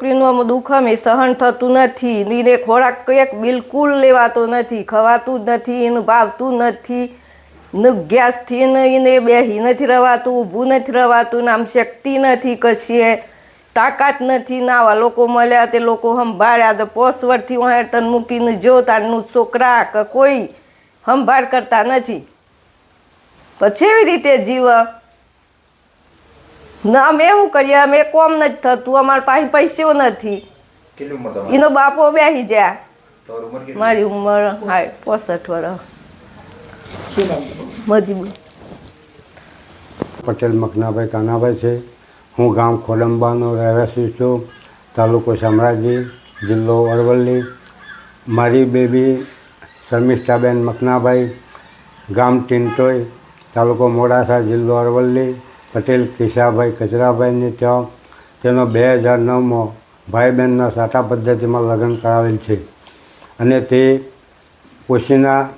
છોકરીનું દુઃખ અમે સહન થતું નથી. નીને ખોરાક કંઈક બિલકુલ લેવાતો નથી, ખવાતું જ નથી, એનું ભાવતું નથી. ગેસથી એને બેહી નથી રવાતું, ઊભું નથી રવાતું, ને આમ શક્તિ નથી કશીએ. તાકાત નથી, ને આવા લોકો મળ્યા તે લોકો સંભાળ્યા. તો પોસ વર્ષથી હું મૂકીને જો તારનું છોકરા કે કોઈ સંભાળ કરતા નથી. પછી એવી રીતે જીવ ના અમે શું કરીએ અમે કોમ નથી થતું અમારા પાસે પૈસો નથી. કેટલી ઉંમર તમારી? એનો બાપો બેસી જાય. તમારી મારી ઉંમર હા પોસઠ વર્ષ. શું નામ તમારું મધી પટેલ મકનાભાઈ કાનાભાઈ છે. હું ગામ ખોડંબાનો રહેવાસી છું. તાલુકો શામળાજી જિલ્લો અરવલ્લી. મારી બેબી શર્મિષ્ઠાબેન મકનાભાઈ ગામ ટીંટોઈ તાલુકો મોડાસા જિલ્લો અરવલ્લી. પટેલ, કિશાભાઈ કચરાભાઈની ત્યાં તેનો બે હજાર નવમાં ભાઈ બહેનના સાટા પદ્ધતિમાં લગ્ન કરાવેલ છે. અને તે પોશીના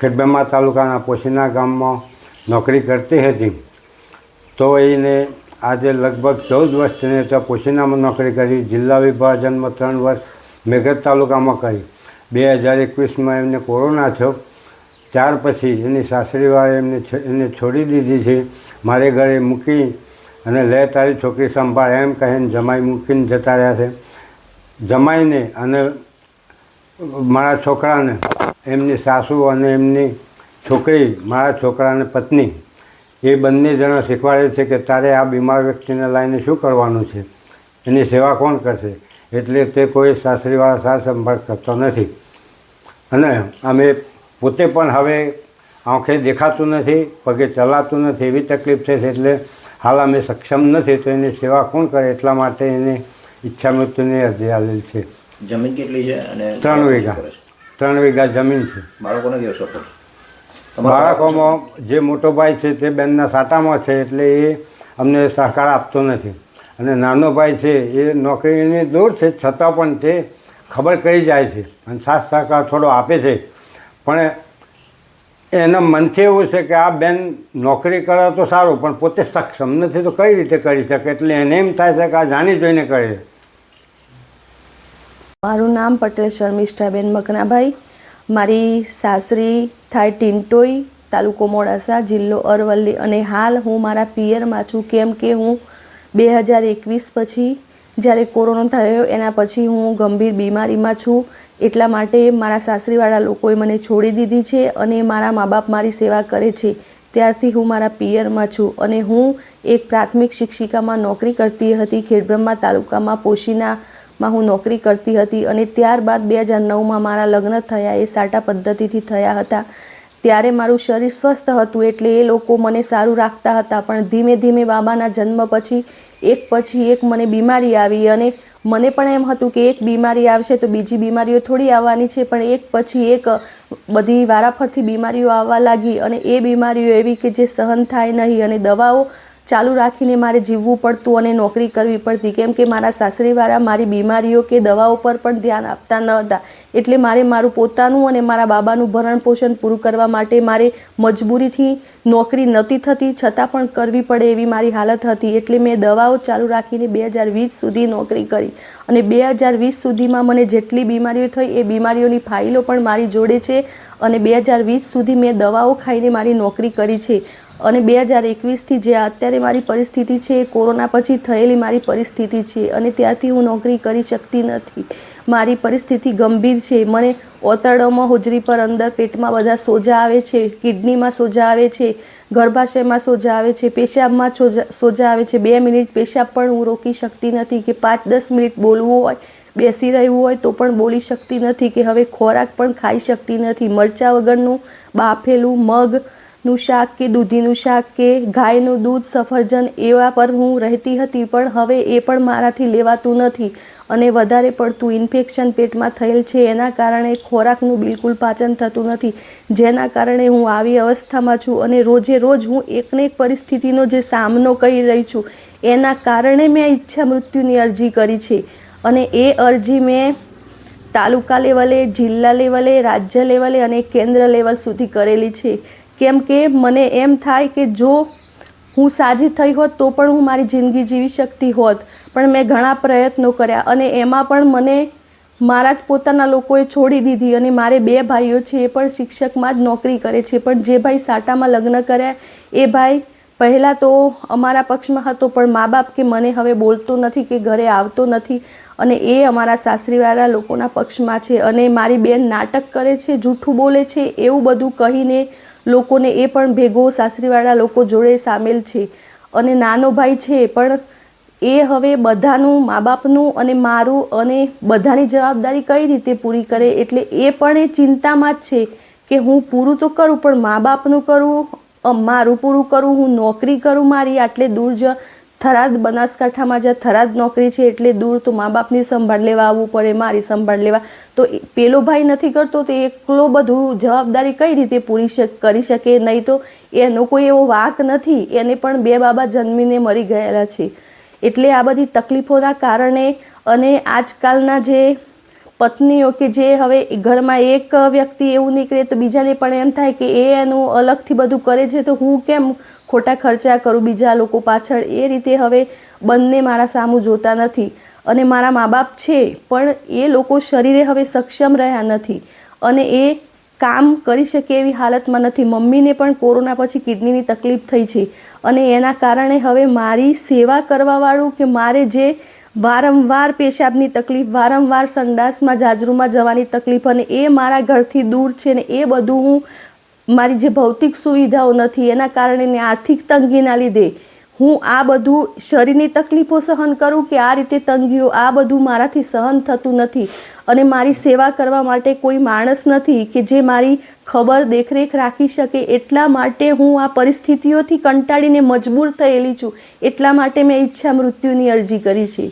ખેડબેમા તાલુકાના પોશીના ગામમાં નોકરી કરતી હતી. તો એને આજે લગભગ ચૌદ વર્ષ તેને ત્યાં પોશીનામાં નોકરી કરી, જિલ્લા વિભાજનમાં ત્રણ વર્ષ મેઘત તાલુકામાં કરી. બે હજાર એકવીસમાં એમને કોરોના થયો. ત્યાર પછી એની સાસરીવાળે એમને એને છોડી દીધી છે. મારે ઘરે મૂકી અને લે તારી છોકરી સંભાળ, એમ કહીને જમાઈ મૂકીને જતા રહ્યા છે. જમાઈને અને મારા છોકરાને, એમની સાસુ અને એમની છોકરી, મારા છોકરાને પત્ની, એ બંને જણા શીખવાડે છે કે તારે આ બીમાર વ્યક્તિને લાવીને શું કરવાનું છે? એની સેવા કોણ કરશે? એટલે તે કોઈ સાસરીવાળા સાર સંભાળ કરતો નથી. અને અમે પોતે પણ હવે આંખે દેખાતું નથી પગે ચલાતું નથી એવી તકલીફ છે એટલે હાલ અમે સક્ષમ નથી તો એની સેવા કોણ કરે એટલા માટે એને ઈચ્છા મૃત્યુની અરજી આવેલ છે. જમીન કેટલી છે અને ત્રણ વીઘા? ત્રણ વીઘા જમીન છે. બાળકોને કેવો બાળકોમાં જે મોટો ભાઈ છે તે બેનના સાટામાં છે એટલે એ અમને સહકાર આપતો નથી. અને નાનો ભાઈ છે એ નોકરીની દૂર છે છતાં પણ તે ખબર કરી જાય છે. અને સાથ સહકાર થોડો આપે છે. પણ એના મનથી એવું છે કે આ બેન નોકરી કરે તો સારું, પણ પોતે સક્ષમ નથી તો કઈ રીતે કરી શકે? એટલે એને એમ થાય છે કે આ જાણી જોઈને કરે મારું નામ પટેલ શર્મિષ્ઠાબેન મકનાભાઈ. મારી સાસરી થાય ટિન્ટોઈ તાલુકો મોડાસા, જિલ્લો અરવલ્લી. અને હાલ હું મારા પિયરમાં છું, કેમ કે હું બે હજાર એકવીસ પછી જ્યારે કોરોના થયો, એના પછી હું ગંભીર બીમારીમાં છું. એટલા માટે મારા સાસરીવાળા લોકોએ મને છોડી દીધી છે અને મારા મા બાપ મારી સેવા કરે છે. ત્યારથી હું મારા પિયરમાં છું અને હું એક પ્રાથમિક શિક્ષિકામાં નોકરી કરતી હતી. ખેડબ્રહ્મા તાલુકામાં પોશીનામાં હું નોકરી કરતી હતી અને ત્યારબાદ બે હજાર નવમાં મારા લગ્ન થયા, એ સાટા પદ્ધતિથી થયા હતા. ત્યારે મારું શરીર સ્વસ્થ હતું એટલે એ લોકો મને સારું રાખતા હતા. પણ ધીમે ધીમે બાબાના જન્મ પછી, એક પછી એક મને બીમારી આવી અને મને પણ એમ હતું કે એક બીમારી આવશે તો બીજી બીમારીઓ થોડી આવવાની છે, પણ એક પછી એક બધી વારાફરતી બીમારીઓ આવવા લાગી અને એ બીમારીઓ એવી કે જે સહન થાય નહીં અને દવાઓ ચાલુ રાખીને મારે જીવવું પડતું અને નોકરી કરવી પડતી. કેમ કે મારા સાસરીવાળા મારી બીમારીઓ કે દવાઓ પર પણ ધ્યાન આપતા ન હતા. એટલે મારે મારું પોતાનું અને મારા બાબાનું ભરણ પોષણ પૂરું કરવા માટે મારે મજબૂરીથી નોકરી નહોતી થતી, છતાં પણ કરવી પડે એવી મારી હાલત હતી. એટલે મેં દવાઓ ચાલુ રાખીને બે હજાર વીસ સુધી નોકરી કરી. અને બે હજાર વીસ સુધીમાં મને જેટલી બીમારીઓ થઈ, એ બીમારીઓની ફાઇલો પણ મારી જોડે છે. અને બે હજાર વીસ સુધી મેં દવાઓ ખાઈને મારી નોકરી કરી છે. અને બે હજાર એકવીસથી જે અત્યારે મારી પરિસ્થિતિ છે એ કોરોના પછી થયેલી મારી પરિસ્થિતિ છે અને ત્યારથી હું નોકરી કરી શકતી નથી. મારી પરિસ્થિતિ ગંભીર છે. મને ઓતરડોમાં હોજરી પર અંદર પેટમાં બધા સોજા આવે છે, કિડનીમાં સોજા આવે છે, ગર્ભાશયમાં સોજા આવે છે, પેશાબમાં સોજા આવે છે. બે મિનિટ પેશાબ પણ હું રોકી શકતી નથી કે પાંચ દસ મિનિટ બોલવું હોય, બેસી રહેવું હોય તો પણ બોલી શકતી નથી કે હવે ખોરાક પણ ખાઈ શકતી નથી. મરચાં વગરનું બાફેલું મગ નું શાક કે દૂધીનું શાક કે ગાયનું દૂધ સફરજન એવા પર હું રહેતી હતી, પણ હવે એ પણ મારાથી લેવાતું નથી અને વધારે પડતું ઇન્ફેક્શન પેટમાં થયેલ છે. એના કારણે ખોરાકનું બિલકુલ પાચન થતું નથી. જેના કારણે હું આવી અવસ્થામાં છું અને રોજે રોજ હું એકને એક પરિસ્થિતિનો જે સામનો કરી રહી છું, એના કારણે મેં ઈચ્છા મૃત્યુની અરજી કરી છે. અને એ અરજી મેં તાલુકા લેવલે, જિલ્લા લેવલે, રાજ્ય લેવલે અને કેન્દ્ર લેવલ સુધી કરેલી છે. કેમ કે મને એમ થાય કે જો હું સાજી થઈ હોત, તો પણ હું મારી જિંદગી જીવી શકતી હોત. પણ મેં ઘણા પ્રયત્નો કર્યા અને એમાં પણ મને મારા જ પોતાના લોકોએ છોડી દીધી અને મારે બે ભાઈઓ છે, એ પણ શિક્ષકમાં જ નોકરી કરે છે. પણ જે ભાઈ સાટામાં લગ્ન કર્યા, એ ભાઈ પહેલાં તો અમારા પક્ષમાં હતો, પણ મા બાપ કે મને હવે બોલતો નથી કે ઘરે આવતો નથી અને એ અમારા સાસરીવાળા લોકોના પક્ષમાં છે અને મારી બેન નાટક કરે છે, જૂઠું બોલે છે, એવું બધું કહીને લોકોને એ પણ ભેગો સાસરીવાળા લોકો જોડે સામેલ છે. અને નાનો ભાઈ છે, પણ એ હવે બધાનું મા બાપનું અને મારું અને બધાની જવાબદારી કઈ રીતે પૂરી કરે એટલે એ પણ એ ચિંતામાં જ છે કે હું પૂરું તો કરું, પણ મા બાપનું કરું મારું પૂરું કરું, હું નોકરી કરું મારી, આટલે દૂર જ થરાદ બનાસકાંઠામાં જ્યાં થરાદ નોકરી છે એટલે દૂર તો મા બાપની સંભાળ લેવા આવવું પડે, મારી સંભાળ લેવા. તો પેલો ભાઈ નથી કરતો તો એકલો બધું જવાબદારી કઈ રીતે પૂરી કરી શકે? નહીં તો એનો કોઈ એવો વાંક નથી. એને પણ બે બાબા જન્મીને મરી ગયેલા છે. એટલે આ બધી તકલીફોના કારણે અને આજકાલના જે પત્નીઓ કે જે હવે ઘરમાં એક વ્યક્તિ એવું નીકળે તો બીજાને પણ એમ થાય કે એ એનું અલગથી બધું કરે છે, તો હું કેમ ખોટા ખર્ચા કરું બીજા લોકો પાછળ? એ રીતે હવે બંને મારા સામું જોતા નથી. અને મારા મા બાપ છે, પણ એ લોકો શરીરે હવે સક્ષમ રહ્યા નથી. અને એ કામ કરી શકે એવી હાલતમાં નથી. મમ્મીને પણ કોરોના પછી કિડનીની તકલીફ થઈ છે. અને એના કારણે હવે મારી સેવા કરવાવાળું કે મારે જે વારંવાર પેશાબની તકલીફ, વારંવાર સંડાસમાં, જાજરૂમાં જવાની તકલીફ અને એ મારા ઘરથી દૂર છે ને એ બધું હું મારી જે ભૌતિક સુવિધાઓ નથી, એના કારણે આર્થિક તંગીના લીધે હું આ બધું શરીરની તકલીફો સહન કરું કે આ રીતે તંગીઓ આ બધું મારાથી સહન થતું નથી અને મારી સેવા કરવા માટે કોઈ માણસ નથી કે જે મારી ખબર દેખરેખ રાખી શકે એટલા માટે હું આ પરિસ્થિતિઓથી કંટાળીને મજબૂર થયેલી છું. એટલા માટે મેં ઈચ્છા મૃત્યુની અરજી કરી છે.